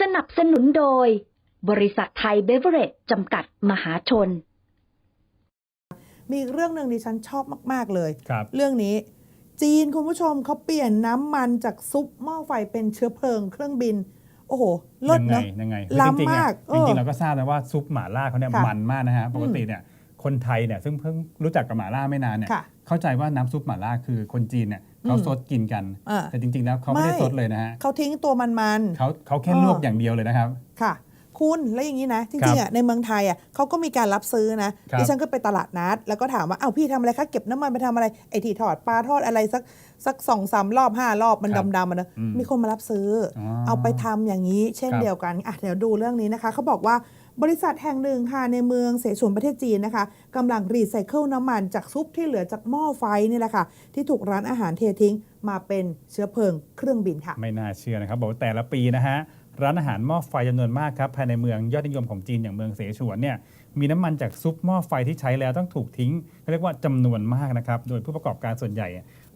สนับสนุนโดย บริษัทไทยเบเวอเรจจำกัดมหาชน มีอีกเรื่องหนึ่งดิฉันชอบมาก ๆ เลย ครับ เรื่องนี้ จีนคุณผู้ชมเขาเปลี่ยนน้ำมันจากซุปหม้อไฟเป็นเชื้อเพลิงเครื่องบิน โอ้โหเลิศยังไงเนาะยังไงคือล้ำจริงๆมากเนี่ยจริงเออๆเราก็ทราบนะว่าซุปหม่าล่าเขาเนี่ยค่ะมันมากนะฮะปกติเนี่ย คนไทยเนี่ยซึ่งเพิ่งรู้จักกับหม่าล่าไม่นานเนี่ยค่ะเข้าใจว่าน้ำซุปหม่าล่าคือคนจีนเนี่ยเขาอืมซดกินกัน อ่า แต่จริงๆแล้วเขาไม่ได้ไม่ซดเลยนะฮะเขาทิ้งตัวมันมันๆเขาเขาแค่เออลวกอย่างเดียวเลยนะครับค่ะ คุณแล้วอย่างนี้นะจครัริงบๆอะในเมืองไทยอะเขาก็มีการรับซื้อนะครับดิฉันก็ไปตลาดนัด แล้วก็ถามว่าเอ้าพี่ทำอะไรคะเก็บน้ำมันไปทำอะไรไอ้ที่ทอดปลาทอดอะไรสักสักสองสามรอบห้ารอบมันครับดำๆมันนะอืมมีคนมารับซื้อออ๋อเอาไปทำอย่างนี้ เช่นครับเดียวกันอะเดี๋ยวดูเรื่องนี้นะคะเขาบอกว่าบริษัทแห่งหนึ่งค่ะในเมืองเสฉวนประเทศจีนนะคะกำลังรีไซเคิลน้ำมันจากซุปที่เหลือจากหม้อไฟนี่แหละค่ะ ที่ถูกร้านอาหารเททิ้งมาเป็นเชื้อเพลิงเครื่องบินค่ะ ไม่น่าเชื่อนะครับ บอกว่าแต่ละปีนะฮะ ร้านอาหารหม้อไฟจำนวนมากครับภายในเมืองยอดนิยมของจีนอย่างเมืองเสฉวนเนี่ยมีน้ำมันจากซุปหม้อไฟที่ใช้แล้วต้องถูกทิ้งเขาเรียกว่าจำนวนมากนะครับโดยผู้ประกอบการส่วนใหญ่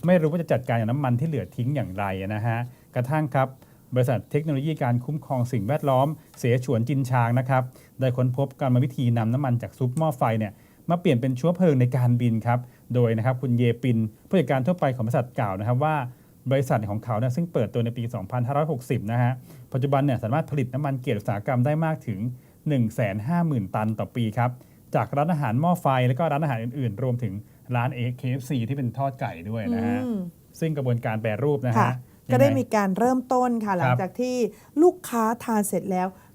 ไม่รู้ว่าจะจัดการกับน้ำมันที่เหลือทิ้งอย่างไรนะฮะกระทั่งครับบริษัทเทคโนโลยีการคุ้มครองสิ่งแวดล้อม เสฉวนจินชางนะครับได้ค้นพบการมาวิธีนำน้ำมันจากซุปหม้อไฟเนี่ยมาเปลี่ยนเป็นเชื้อเพลิงในการบินครับโดยนะครับคุณเยปินผู้จัดการทั่วไปของบริษัทกล่าวนะครับว่า บริษัทของเขาเนี่ยซึ่งเปิดตัวในปี 2560 นะฮะ ปัจจุบันเนี่ยสามารถผลิตน้ำมันเกียรติอุตสาหกรรมได้มากถึง 150,000 ตันต่อปีครับ จากร้านอาหารหม้อไฟ แล้วก็ร้านอาหารอื่นๆ รวมถึงร้าน AKFC ที่เป็นทอดไก่ด้วยนะฮะอืมซึ่งกระบวนการแปรรูปนะค่ะฮะ ก็ได้ยังงมีการเริ่มต้นค่ะหลังครับจากที่ลูกค้าทานเสร็จแล้วเ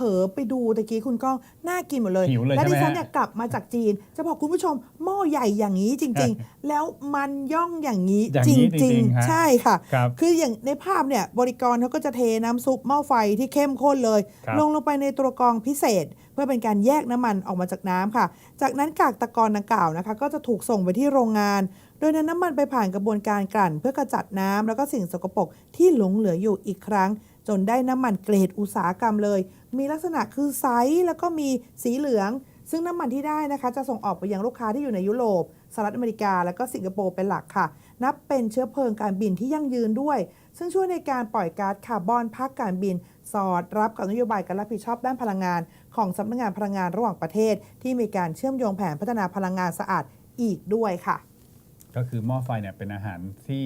ผลอไปดูตะกี้คุณก้องน่ากินหมดเลย หิวเลยและใช่ไหดิมฉันฮะ เนี่ยกลับมาจากจีน จะบอกคุณผู้ชมหม้อใหญ่อย่างนี้จริง ๆ แล้วมันย่องอย่างนี้อย่างจนี้ริงจริงๆฮะ ๆ ใช่ค่ะ ครับ คืออย่างในภาพเนี่ยบริกรเขาก็จะเทน้ำซุปหม้อไฟที่เข้มข้นเลย ครับ ลงลงไปในตัวกรองพิเศษ เพื่อเป็นการแยกน้ำมันออกมาจากน้ำค่ะ จากนั้นกากตะกอนดังกล่าวนะคะ ก็จะถูกส่งไปที่โรงงาน โดยนำน้ำมันไปผ่านกระบวนการกลั่น เพื่อกระจัดน้ำแล้วก็สิ่งสกปรกที่หลงเหลืออยู่อีกครั้ง จนได้น้ำมันเกรดอุตสาหกรรมเลย มีลักษณะคือใสแล้วก็มีสีเหลือง ซึ่งน้ำมันที่ได้นะคะ จะส่งออกไปยังลูกค้าที่อยู่ในยุโรปสหรัฐอเมริกา และก็สิงคโปร์เป็นหลักค่ะ นับเป็นเชื้อเพลิงการบินที่ยั่งยืนด้วย ซึ่งช่วยในการปล่อยก๊าซคาร์บอนภาคการบิน สอดรับกับนโยบายการรับผิดชอบด้านพลังงาน ของสำนักงานพลังงานระหว่างประเทศ ที่มีการเชื่อมโยงแผนพัฒนาพลังงานสะอาดอีกด้วยค่ะ ก็คือหม้อไฟเนี่ยเป็นอาหารที่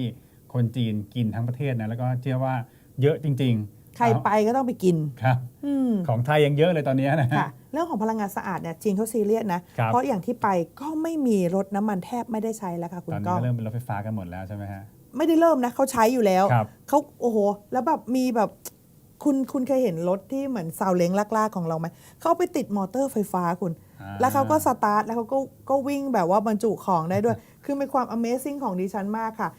คนจีนกินทั้งประเทศนะแล้วก็เชื่อว่า เยอะจริง ๆ ใครไปก็ต้องไปกินครับอืมของไทยยังเยอะเลยตอนนี้นะฮะค่ะเรื่องของพลังงานสะอาดเนี่ยจีนเขาซีเรียสนะครับเพราะอย่างที่ไปก็ไม่มีรถน้ำมันแทบไม่ได้ใช้แล้วค่ะคุตณอนนี้ก้องก็เริ่มเป็นรถไฟฟ้ากันหมดแล้วใช่ไหมฮะไม่ได้เริ่มนะเขาใช้อยู่แล้วครับเขาโอ้โหแล้วแบบมีแบบคุณคุณเคยเห็นรถที่เหมือนซาวเล้งลากๆของเราไหมเขาเอาไปติดมอเตอร์ไฟฟ้าคุณอ่าแล้วเขาก็สตาร์ทแล้วเขาก็ก็วิ่งแบบว่าบรรจุของได้ด้วย คือเป็นความ Amazing ของดิฉันมากค่ะ